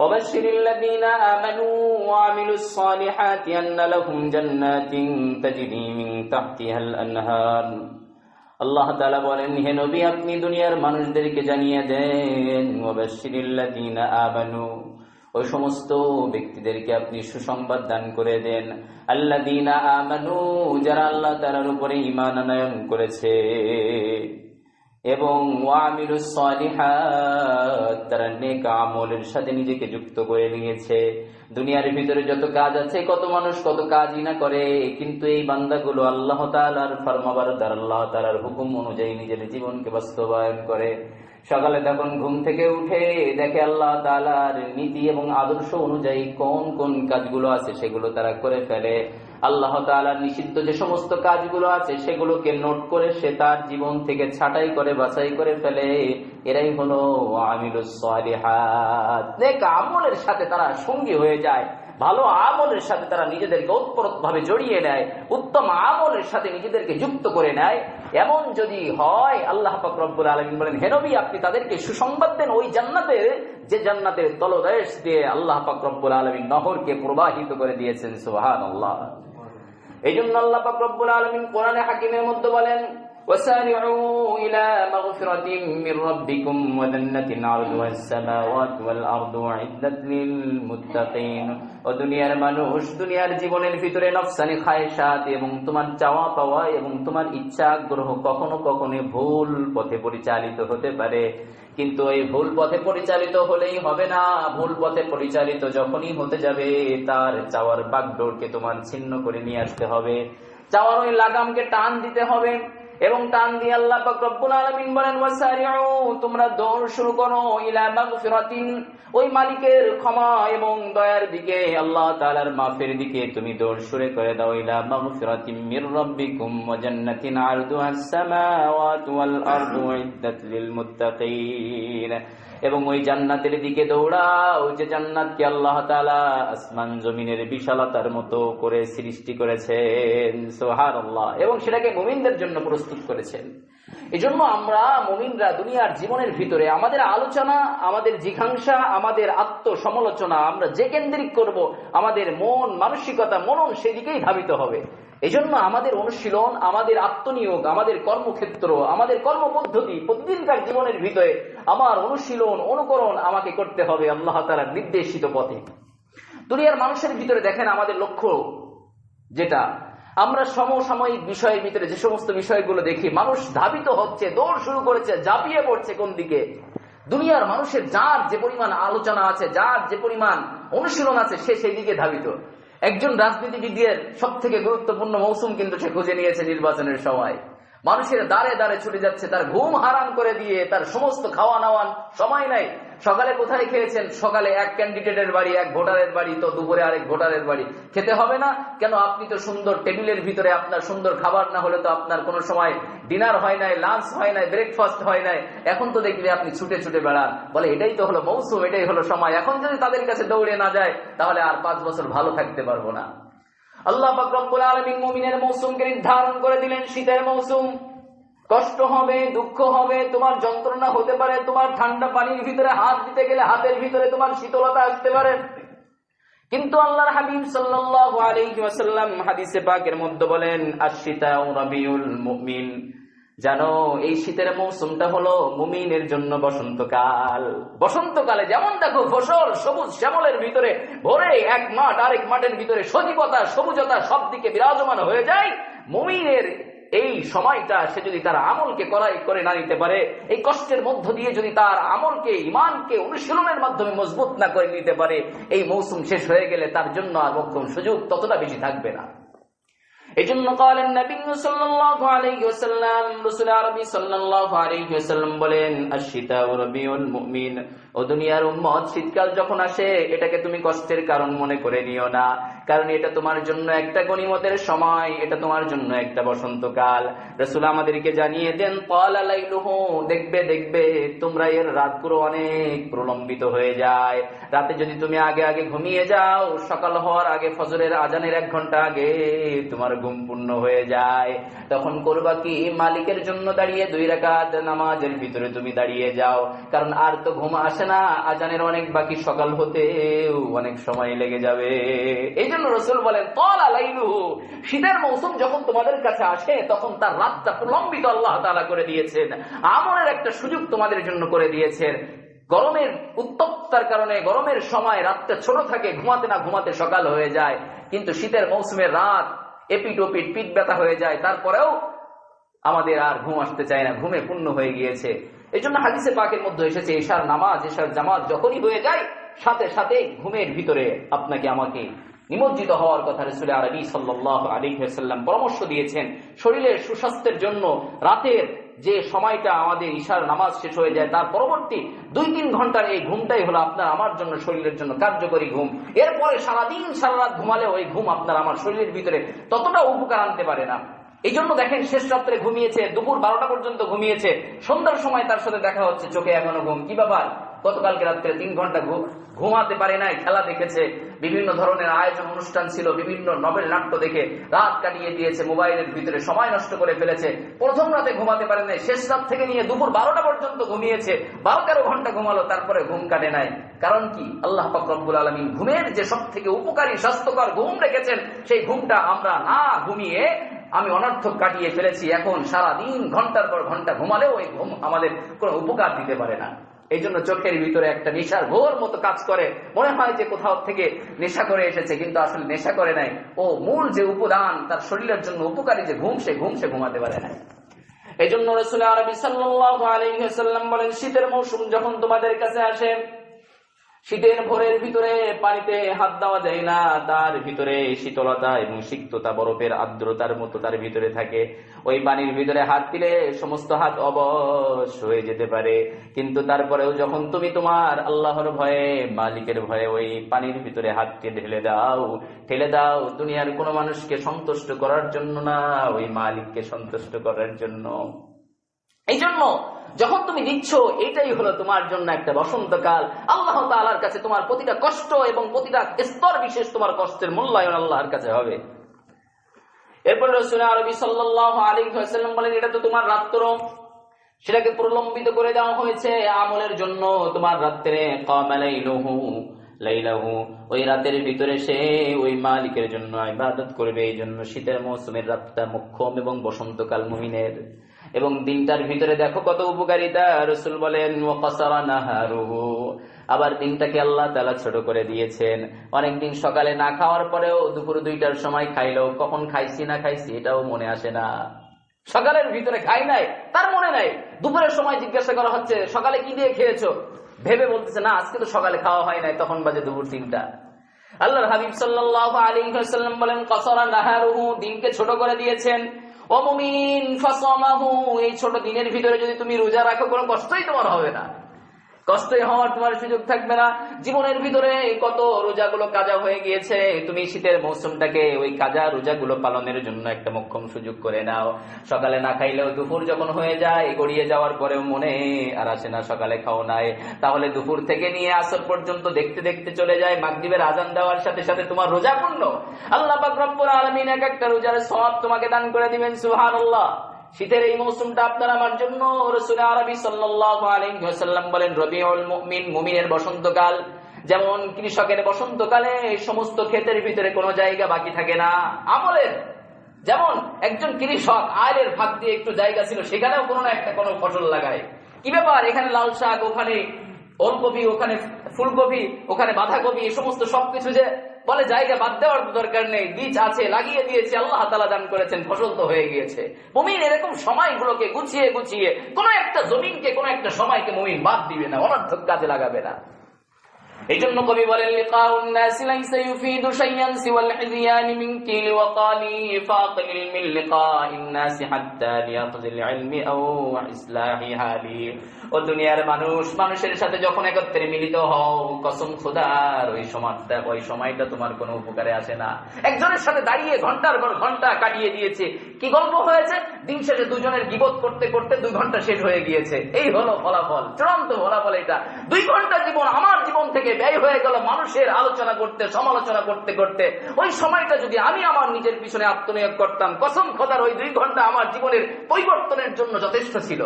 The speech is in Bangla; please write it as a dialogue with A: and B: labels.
A: وبشر الذين آمنوا وعملوا الصالحات أن لهم جنات تجري من تحتها الأنهار আল্লাহ তালা বলেন হে নবী আপনি দুনিয়ার মানুষদেরকে জানিয়ে দেন ওবাশিরিল্লাযীনা আমানু ওই সমস্ত ব্যক্তিদেরকে আপনি সুসংবাদ দান করে দেন আল্লাযীনা আমানু যারা আল্লাহ তাআলার উপরে ঈমান আনয়ন করেছে এবং তারা নেক আমলের সাথে নিজেকে যুক্ত করে নিয়েছে। দুনিয়ার ভিতরে যত কাজ আছে, কত মানুষ কত কাজই না করে, কিন্তু এই বান্দাগুলো আল্লাহ তাআলার ফরমাবারদার, আল্লাহ তাআলার হুকুম অনুযায়ী নিজের জীবনকে বাস্তবায়ন করে। সকালে তখন ঘুম থেকে উঠে দেখে আল্লাহ তাআলার নীতি এবং আদর্শ অনুযায়ী কোন কোন কাজগুলো আছে, সেগুলো তারা করে ফেলে। আল্লাহ তাআলার নিষিদ্ধ যে সমস্ত কাজগুলো আছে, সেগুলোকে নোট করে সে তার জীবন থেকে ছাঁটাই করে, বাছাই করে ফেলে। এরাই হলো আমলের সাথে তারা সঙ্গী হয়ে যায়, ভালো আমলের সাথে তারা নিজেদেরকে ওতপ্রোত ভাবে জড়িয়ে নেয়, উত্তম আমলের সাথে নিজেদেরকে যুক্ত করে নেয়। এমন যদি হয়, আল্লাহ পাক রব্বুল আলমিন বলেন হেনবি আপনি তাদেরকে সুসংবাদ দেন ওই জান্নাতের, যে জান্নাতের তলদেশ দিয়ে আল্লাহ পাক রব্বুল আলমিন নহরকে প্রবাহিত করে দিয়েছেন। সুহান আল্লাহ এই জন্য আল্লাহ পাক রব্বুল আলমিন কোরআনে হাকিমের মধ্যে বলেন وسارعوا إلى مغفرة من ربكم وجنة عرضها السماوات والأرض أعدت للمتقين ও দুনিয়ার মানুষ দুনিয়ার জীবনের ভিতরে নফসানি খায়সাত এবং তোমার চাওয়া পাওয়া এবং তোমার ইচ্ছা আগ্রহ কখনো কখনো ভুল পথে পরিচালিত হতে পারে কিন্তু এই ভুল পথে পরিচালিত হলেই হবে না। ভুল পথে পরিচালিত যখনই হতে যাবে, তার চাওয়ার বাগডোরকে তোমার ছিন্ন করে নিয়ে আসতে হবে। চাওয়ার ওই লাগামকে টান দিতে হবে। এবং টান দিয়ে আল্লাহ পাক রব্বুল আলামিন বলেন তোমরা দৌড় শুরু করো ইলা মাগফিরাতিন। ওই মালিকের ক্ষমা এবং দয়ার দিকে আল্লাহ তাআলার মাফের দিকে তুমি দৌড় শুরু করে দাও ইলা মাগফিরাতিন মির রাব্বিকুম ওয়া জান্নাতিন ওয়াল আরদু লিল মুত্তাকিন। এবং ওই জান্নাতের দিকে দৌড়াও, যে জান্নাতকে আল্লাহ তাআলা আসমান জমিনের বিশালতার মতো করে সৃষ্টি করেছেন। সুবহানাল্লাহ। এবং সেটাকে মুমিনদের জন্য প্রস্তুত করেছেন। এজন্য আমরা মুমিনরা দুনিয়ার জীবনের ভিতরে আমাদের আলোচনা, আমাদের জিঘাংসা, আমাদের আত্মসমালোচনা আমরা যে কেন্দ্রিক করব, আমাদের মন, মানসিকতা, মনন সেদিকেই ধাবিত হবে। এজন্য আমাদের অনুশীলন, আমাদের আত্মনিয়োগ, আমাদের কর্মক্ষেত্র, আমাদের কর্মপদ্ধতি প্রতিদিনকার জীবনের ভিতরে আমার অনুশীলন, অনুকরণ আমাকে করতে হবে আল্লাহ তালার নির্দেশিত পথে। দুনিয়ার মানুষের ভিতরে দেখেন আমাদের লক্ষ্য যেটা আমরা সমসাময়িক বিষয়ের ভিতরে যে সমস্ত বিষয়গুলো দেখি, মানুষ ধাবিত হচ্ছে, দৌড় শুরু করেছে, ঝাঁপিয়ে পড়ছে কোন দিকে? দুনিয়ার মানুষের যার যে পরিমাণ আলোচনা আছে, যার যে পরিমাণ অনুশীলন আছে, সে সেই দিকে ধাবিত। একজন রাজনীতিবিদের সব থেকে গুরুত্বপূর্ণ মৌসুম কিন্তু সে খুঁজে নিয়েছে নির্বাচনের সময়। মানুষের দাঁড়ে দাঁড়ে ছুটে যাচ্ছে, তার ঘুম হারাম করে দিয়ে তার সমস্ত খাওয়া নাওয়ান সময় নাই। সকালে কোথায় খেয়েছেন? সকালে এক ক্যান্ডিডেটের বাড়ি, এক ভোটারের বাড়ি, তো দুপুরে আরেক ভোটারের বাড়ি। খেতে হবে না? কেন আপনি তো সুন্দর টেবিলের ভিতরে আপনার সুন্দর খাবার, না হলে তো আপনার কোনো সময় ডিনার হয় নাই লাঞ্চ হয় নাই ব্রেকফাস্ট হয় নাই। এখন তো দেখবে আপনি ছুটে ছুটে বেড়ান। বলে এটাই তো হলো মৌসুম, এটাই হলো সময়। এখন যদি তাদের কাছে দৌড়ে না যায়, তাহলে আর পাঁচ বছর ভালো থাকতে পারব না। আল্লাহ রব্বুল আলমিন মুমিনের মৌসুমকে নির্ধারণ করে দিলেন শীতের মৌসুম। কষ্ট হবে, দুঃখ হবে, তোমার যন্ত্রণা হতে পারে, তোমার ঠান্ডা পানির ভিতরে হাত দিতে গেলে হাতের ভিতরে তোমার শীতলতা আসতে পারে। কিন্তু আল্লাহর হাবিব সাল্লাল্লাহু আলাইহি ওয়াসাল্লাম হাদিসে পাকের মধ্যে বলেন আশিতা রাবিউল মুমিন। জানো, এই শীতের মৌসুমটা হলো মুমিনের জন্য বসন্তকাল। বসন্তকালে যেমন দেখো ফসল সবুজ শ্যামলের ভিতরে ভরে এক মাঠ আরেক মাঠের ভিতরে সজীবতা, সবুজতা সব দিকে বিরাজমান হয়ে যায়, মুমিনের এই সময়টা সে যদি তার আমলকে করাই করে না নিতে পারে, এই কষ্টের মধ্য দিয়ে যদি তার আমলকে ইমানকে অনুশীলনের মাধ্যমে মজবুত না করে নিতে পারে, এই মৌসুম শেষ হয়ে গেলে তার জন্য আর মক্ষম সুযোগ ততটা বেশি থাকবে না। এই জন্য বলেন ও দুনিয়ার উম্মত, শীতকাল যখন আসে, এটাকে তুমি কষ্টের কারণ মনে করে নিও না। কারণ এটা তোমার জন্য একটা গনিমতের সময়, এটা তোমার জন্য একটা বসন্তকাল। রসুল আমাদেরকে জানিয়ে দেন দেখবে দেখবে, তোমরা এর রাত রাতগুলো অনেক প্রলম্বিত হয়ে যায়। রাতে যদি তুমি আগে আগে ঘুমিয়ে যাও, সকাল হওয়ার আগে, ফজরের আজানের এক ঘণ্টা আগে তোমার ঘুম পূর্ণ হয়ে যায়। তখন করবা কি? মালিকের জন্য দাঁড়িয়ে দুই রাকাত নামাজের ভিতরে তুমি দাঁড়িয়ে যাও। কারণ আর তো ঘুম আসে আসে না, আজানের অনেক বাকি সকাল হতেও অনেক সময় লেগে যাবে। এই জন্য রসুল বলেন, তল আলাইলু শীতের মৌসুম যখন তোমাদের কাছে আসে, তখন তার রাতটা প্রলম্বিত আল্লাহ তালা করে দিয়েছেন। আমলের একটা সুযোগ তোমাদের জন্য করে দিয়েছেন। গরমের উত্তপ্তার কারণে গরমের সময় রাতটা ছোট থাকে, ঘুমাতে না ঘুমাতে সকাল হয়ে যায়। কিন্তু শীতের মৌসুমের রাত এপিট ওপিট পিঠ ব্যথা হয়ে যায়। তারপরেও আমাদের আর ঘুম আসতে চায় না, ঘুমে পূর্ণ হয়ে গিয়েছে। এই জন্য হাদিসে পাকের মধ্যে এসেছে, এশার নামাজ, এশার জামাত যখনই হয়ে যায়, সাথে সাথে ঘুমের ভিতরে আপনাকে আমাকে নিমজ্জিত হওয়ার কথা রসুল আরবি সাল্লাহ আলী সাল্লাম পরামর্শ দিয়েছেন। শরীরের সুস্বাস্থ্যের জন্য রাতের যে সময়টা আমাদের ঈশার নামাজ শেষ হয়ে যায়, তার পরবর্তী দুই তিন ঘণ্টার এই ঘুমটাই হলো আপনার আমার জন্য শরীরের জন্য কার্যকরী ঘুম। এরপরে সারাদিন সারা রাত ঘুমালে ওই ঘুম আপনার আমার শরীরের ভিতরে ততটা উপকার আনতে পারে না। এই জন্য দেখেন শেষ রাত্রে ঘুমিয়েছে, দুপুর বারোটা পর্যন্ত ঘুমিয়েছে। সন্ধ্যার সময় তার সাথে দেখা হচ্ছে, চোখে এখনও ঘুম। কি ব্যাপার? গতকালকে রাত্রে তিন ঘণ্টা ঘুমাতে পারে নাই, খেলা দেখেছে, বিভিন্ন ধরনের আয়োজন, অনুষ্ঠান ছিল, বিভিন্ন নবেল নাট্য দেখে রাত কাটিয়ে দিয়েছে, মোবাইলের ভিতরে সময় নষ্ট করে ফেলেছে। প্রথম রাতে ঘুমাতে পারে নাই, শেষ রাত থেকে নিয়ে দুপুর বারোটা পর্যন্ত ঘুমিয়েছে। বারো তেরো ঘণ্টা ঘুমালো, তারপরে ঘুম কাটে নাই। কারণ কি? আল্লাহ ফকরবুল আলমিন ঘুমের যে সব থেকে উপকারী, স্বাস্থ্যকর ঘুম রেখেছেন, সেই ঘুমটা আমরা না ঘুমিয়ে আমি অনর্থক কাটিয়ে ফেলেছি, এখন সারা দিন ঘণ্টার পর ঘণ্টা ঘুমালেও ওই ঘুম আমাদের কোনো উপকার দিতে পারে না। এই জন্য চোখের ভিতরে একটা নেশার ঘোর মতো কাজ করে। মনে হয় যে কোথাও থেকে নেশা করে এসেছে, কিন্তু আসলে নেশা করে নাই। ও মূল যে উপাদান, তার শরীরের জন্য উপকারী যে ঘুম, সে ঘুম সে ঘুমাতে পারে নাই। এই জন্য রসুল আরবি সাল্লাম বলেন, শীতের মৌসুম যখন তোমাদের কাছে আসে শীতের ভোরের ভিতরে পানিতে হাত দেওয়া যায় না, তার ভিতরে শীতলতা এবং সিক্ততা, বরফের আর্দ্রতার মতো তার ভিতরে থাকে। ওই পানির ভিতরে হাত দিলে সমস্ত হাত অবশ হয়ে যেতে পারে। কিন্তু তারপরেও যখন তুমি তোমার আল্লাহর ভয়ে, মালিকের ভয়ে ওই পানির ভিতরে হাতকে ঢেলে দাও ঠেলে দাও, দুনিয়ার কোনো মানুষকে সন্তুষ্ট করার জন্য না, ওই মালিককে সন্তুষ্ট করার জন্য। এই জন্য যখন তুমি দিচ্ছ এটাই হলো তোমার জন্য একটা বসন্তকাল। আল্লাহ তালার কাছে তোমার প্রতিটা কষ্ট এবং প্রতিটা স্তর বিশেষ তোমার কষ্টের মূল্যায়ন আল্লাহর কাছে হবে। এরপরে রসুল আরবি সাল্লাহ আলী সাল্লাম বলেন, এটা তো তোমার রাত্র। সেটাকে প্রলম্বিত করে দেওয়া হয়েছে আমলের জন্য। তোমার রাত্রে কামালাইলহু লাইলাহু ওই রাতের ভিতরে সে ওই মালিকের জন্য ইবাদত করবে। এই জন্য শীতের মৌসুমের রাতটা মুখ্যম এবং বসন্তকাল মুহিনের এবং দিনটার ভিতরে দেখো কত উপকারিতা। রসুল বলেন আবার দিনটাকে আল্লাহ তালা ছোট করে দিয়েছেন। অনেকদিন সকালে না খাওয়ার পরেও দুপুর দুইটার সময় খাইলেও কখন খাইছি না খাইছি এটাও মনে আসে না। সকালের ভিতরে খাই নাই, তার মনে নাই। দুপুরের সময় জিজ্ঞাসা করা হচ্ছে, সকালে কি দিয়ে খেয়েছো? ভেবে বলতেছে, না, আজকে তো সকালে খাওয়া হয় নাই, তখন বাজে দুপুর তিনটা। আল্লাহর হাবিব সাল্লাহ আলী সাল্লাম বলেন, কসরা নাহারুহু। দিনকে ছোট করে দিয়েছেন। ফসমাহু ফাসামাহু, এই ছোট দিনের ভিতরে যদি তুমি রোজা রাখো, কোনো কষ্টই তোমার হবে না। কষ্টই হওয়ার তোমার সুযোগ থাকবে না। জীবনের ভিতরে কত রোজাগুলো কাজা হয়ে গিয়েছে, তুমি শীতের মৌসুমটাকে ওই কাজা রোজাগুলো পালনের জন্য একটা মক্ষম সুযোগ করে নাও। সকালে না খাইলেও দুপুর যখন হয়ে যায়, গড়িয়ে যাওয়ার পরেও মনে আর আসে না সকালে খাও নাই। তাহলে দুপুর থেকে নিয়ে আসর পর্যন্ত দেখতে দেখতে চলে যায়, মাগরীবের আজান দেওয়ার সাথে সাথে তোমার রোজা পূর্ণ। আল্লাহ রব্বুল আলামিন এক একটা রোজার সব তোমাকে দান করে দিবেন, সুবহানাল্লাহ। শীতের এই মৌসুমটা আপনার আমার জন্য রসুল আরবি সাল্লাম বলেন, রবিউল মুমিন, মুমিনের বসন্তকাল। যেমন কৃষকের বসন্তকালে এই সমস্ত ক্ষেতের ভিতরে কোনো জায়গা বাকি থাকে না। আমলের। যেমন একজন কৃষক আয়ের ভাগ দিয়ে একটু জায়গা ছিল, সেখানেও কোনো না একটা কোনো ফসল লাগায়। কি ব্যাপার? এখানে লাল শাক, ওখানে ওলকপি, ওখানে ফুলকপি, ওখানে বাঁধাকপি, এই সমস্ত সবকিছু যে বলে, জায়গা বাদ দেওয়ার দরকার নেই। বীজ আছে, লাগিয়ে দিয়েছে, আল্লাহ তালা দান করেছেন, ফসল তো হয়ে গিয়েছে। মুমিন এরকম সময়গুলোকে গুছিয়ে গুছিয়ে কোন একটা জমিনকে, কোন একটা সময়কে মুমিন বাদ দিবে না, অনর্থক কাজে লাগাবে না। কবি বলেন, লিকাউন লাইসা ইউফিদু শাইয়ান সিওয়াল মিন কিল ওয়া কালি মিন লিকাইন হাত্তা ইলমি আও ইসলাহি হালি ও দুনিয়ার মানুষ, মানুষের সাথে যখন একত্রে মিলিত হও, কসম খোদার, ওই সময়টা ওই সময়টা তোমার কোনো উপকারে আসে না। একজনের সাথে দাঁড়িয়ে ঘণ্টার পর ঘণ্টা কাটিয়ে দিয়েছে। কি গল্প হয়েছে? দিন শেষে দুজনের গিবত করতে করতে দুই ঘণ্টা শেষ হয়ে গিয়েছে। এই হলো ফলাফল, চূড়ান্ত ফলাফল এটা। দুই ঘণ্টা জীবন আমার জীবন থেকে ব্যয় হয়ে গেল, মানুষের আলোচনা করতে, সমালোচনা করতে করতে। ওই সময়টা যদি আমি আমার নিজের পিছনে আত্মনিয়োগ করতাম, কসম খোদার ওই দুই ঘণ্টা আমার জীবনের পরিবর্তনের জন্য যথেষ্ট ছিল।